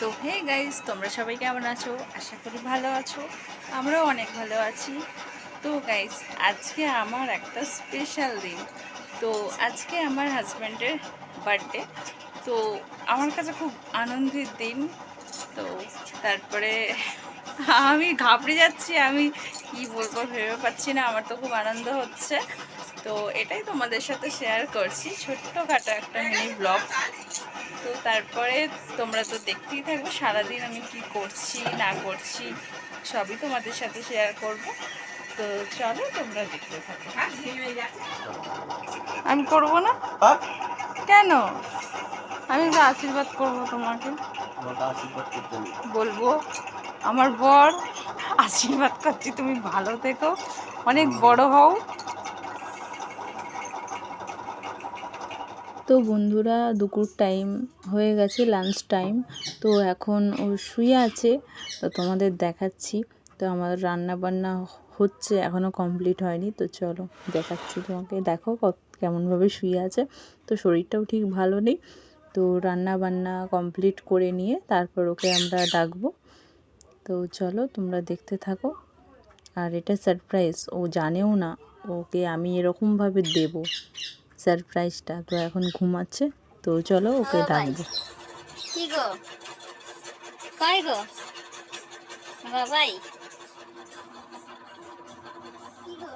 তো hey guys, তোমরা সবাই কেমন আছো? আশা করি ভালো আছো। আমরাও অনেক ভালো আছি। তো গাইস, আজকে আমার একটা স্পেশাল দিন। তো আজকে আমার হাজব্যান্ডের বার্থডে তো আমার কাছে খুব আনন্দের দিন। তো তারপরে আমি ঘাবড়ে যাচ্ছি, আমি কি বলব ভেবে পাচ্ছি না। আমার তো খুব আনন্দ হচ্ছে। তো এটাই তোমাদের সাথে শেয়ার করছি। ছোট্টখাটো একটা মিনি ব্লগ তো তারপরে তোমরা তো দেখতেই থাকবে সারাদিন আমি কি করছি না করছি সবই তোমাদের সাথে শেয়ার করব। তো চলো তোমরা দেখতে থাকো। আমি করব না? কেন? আমি তো আশীর্বাদ করব তোমাকে। বলব আমার বর আশীর্বাদ করছি তুমি ভালো থেকো। অনেক বড় হও। তো বন্ধুরা দুপুর টাইম হয়ে গেছে লাঞ্চ টাইম তো এখন ও শুয়ে আছে, তো তোমাদের দেখাচ্ছি। তো আমার রান্না বান্না হচ্ছে এখনও কমপ্লিট হয়নি। তো চলো দেখাচ্ছি তোমাকে। দেখো কেমনভাবে শুয়ে আছে। তো শরীরটাও ঠিক ভালো নেই। তো রান্না বান্না কমপ্লিট করে নিয়ে তারপর ওকে আমরা ডাকবো। তো চলো তোমরা দেখতে থাকো। আর এটা সারপ্রাইজ ও জানেও না, ওকে আমি এরকমভাবে দেবো। সারপ্রাইজটা তো এখন ঘুমাচ্ছে। তো চলো ওকে ডাকবো কি গো? কয় গো? বাবাই কি গো?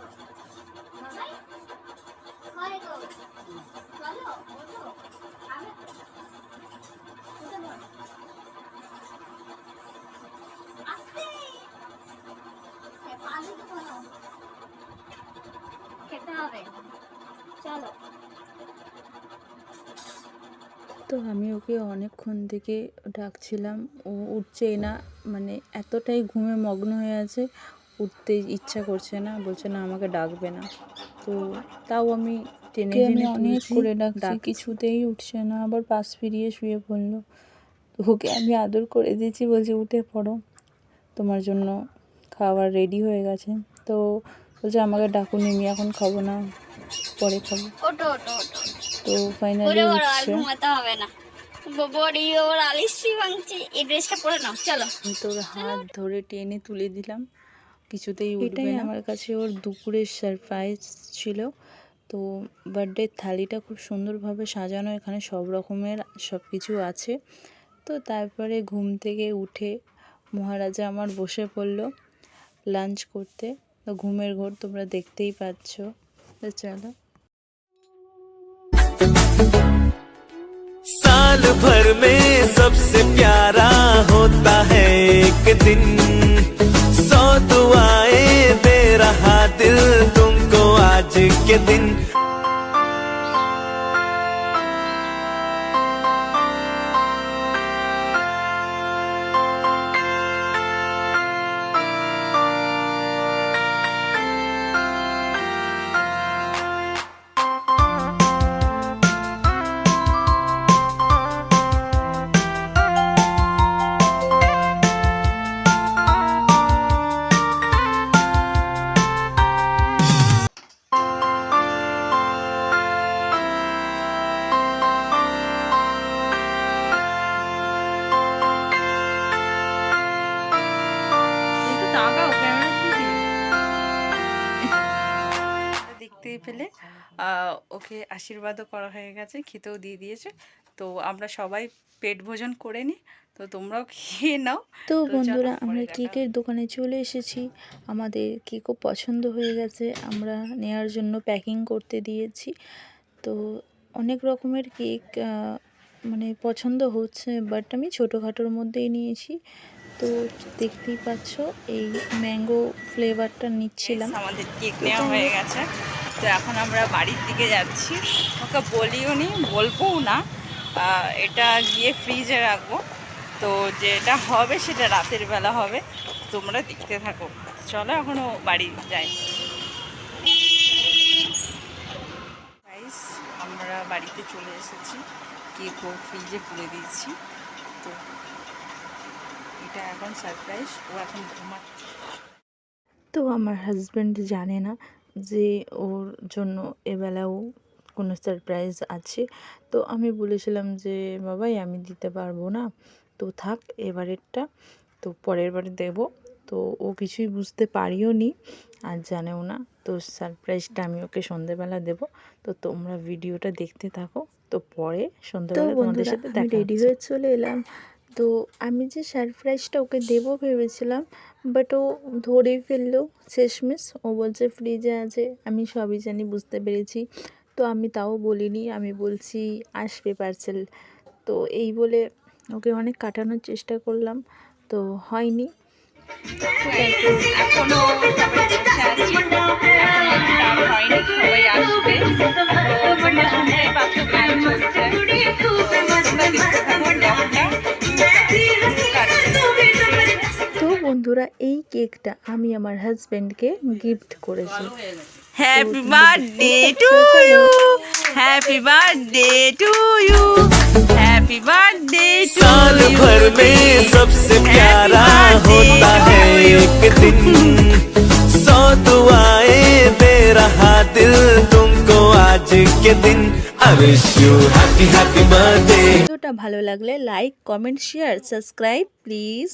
বাবাই কয় গো? চলো ওঠো আমি উঠে পড়ো। আস্তে এ, পানি তো কোনো খেতে হবে চলো তো আমি ওকে অনেকক্ষণ থেকে ডাকছিলাম। ও উঠছেই না মানে এতটাই ঘুমে মগ্ন হয়ে আছে উঠতে ইচ্ছা করছে না বলছে না আমাকে ডাকবে না। তো তাও আমি টেনে আমি টেনে অনেক করে ডাকছি ডাকছি। কিছুতেই উঠছে না আবার পাশ ফিরিয়ে শুয়ে পড়ল। তো ওকে আমি আদর করে দিয়েছি বলছি উঠে পড়ো তোমার জন্য খাবার রেডি হয়ে গেছে। তো বলছে আমাকে ডাকুনি আমি এখন খাব না পরে খাব। তো ফাইনালি ঘুমাতে হবে না। ওর আলিসি ভাঙছে এই ড্রেসটা পরে নাও চলো। আমি তোর হাত ধরে টেনে তুলে দিলাম। কিছুতেই উঠবে এটাই আমার কাছে ওর দুপুরের সারপ্রাইজ ছিল। তো বার্থডে থালিটা খুব সুন্দরভাবে সাজানো। এখানে সব রকমের সব কিছু আছে। তো তারপরে ঘুম থেকে উঠে মহারাজা আমার বসে পড়ল লাঞ্চ করতে। তো ঘুমের ঘোর তোমরা দেখতেই পাচ্ছ। তো চলো। साल भर में सबसे प्यारा होता है एक दिन। सौ दुआएँ दे रहा दिल तुमको आज के दिन। দেখতেই পেলে ওকে আশীর্বাদও করা হয়ে গেছে খেতেও দিয়ে দিয়েছে। তো আমরা সবাই পেট ভোজন করে নিই। তো তোমরাও খেয়ে নাও। তো বন্ধুরা আমরা কেকের দোকানে চলে এসেছি। আমাদের কেকও পছন্দ হয়ে গেছে। আমরা নেওয়ার জন্য প্যাকিং করতে দিয়েছি। তো অনেক রকমের কেক মানে পছন্দ হচ্ছে বাট আমি ছোটোখাটোর মধ্যেই নিয়েছি। তো দেখতেই পাচ্ছ এই ম্যাঙ্গো ফ্লেভারটা নিচ্ছিলাম। আমাদের কেক নেওয়া হয়ে গেছে। তো এখন আমরা বাড়ির দিকে যাচ্ছি। ওকে বলিও নি, বলবোও না। এটা গিয়ে ফ্রিজে রাখব। তো যেটা হবে সেটা রাতের বেলা হবে। তোমরা দেখতে থাকো। চলো এখনও বাড়ি যাই। আমরা বাড়িতে চলে এসেছি। কেকও ফ্রিজে পুরে দিয়েছি। তো এটা এখন সারপ্রাইজ ও এখন ঘুমাচ্ছে। তো আমার হাজব্যান্ড জানে না যে ওর জন্য এবেলাও কোনো সারপ্রাইজ আছে। তো আমি বলেছিলাম যে বাবাই আমি দিতে পারব না। তো থাক এবারেরটা তো পরের বারে দেব। তো ও কিছুই বুঝতে পারিও নি আর জানেও না। তো সারপ্রাইজটা আমি ওকে সন্ধেবেলা দেব। তো তোমরা ভিডিওটা দেখতে থাকো। তো পরে সন্ধ্যাবেলা তোমাদের সাথে দেখা রেডি হয়ে চলে এলাম। তো আমি যে সারপ্রাইজটা ওকে দেবো ভেবেছিলাম বাট ও ধরেই ফেলল শেষমেশ। ও বলছে ফ্রিজে আছে, আমি সবই জানি, বুঝতে পেরেছি। তো আমি তাও বলিনি, আমি বলছি, আসবে পার্সেল তো এই বলে ওকে অনেক কাটানোর চেষ্টা করলাম, তো হয়নি। আসবে। কেকটা আমি আমার হাজব্যান্ডকে গিফট করেছি happy birthday to you happy birthday to you happy birthday to साल भर में सबसे प्यारा होता है एक दिन सौ दुआएं दे रहा दिल तुमको आज के दिन I wish you happy happy birthday ভিডিওটা ভালো লাগলে like comment share subscribe please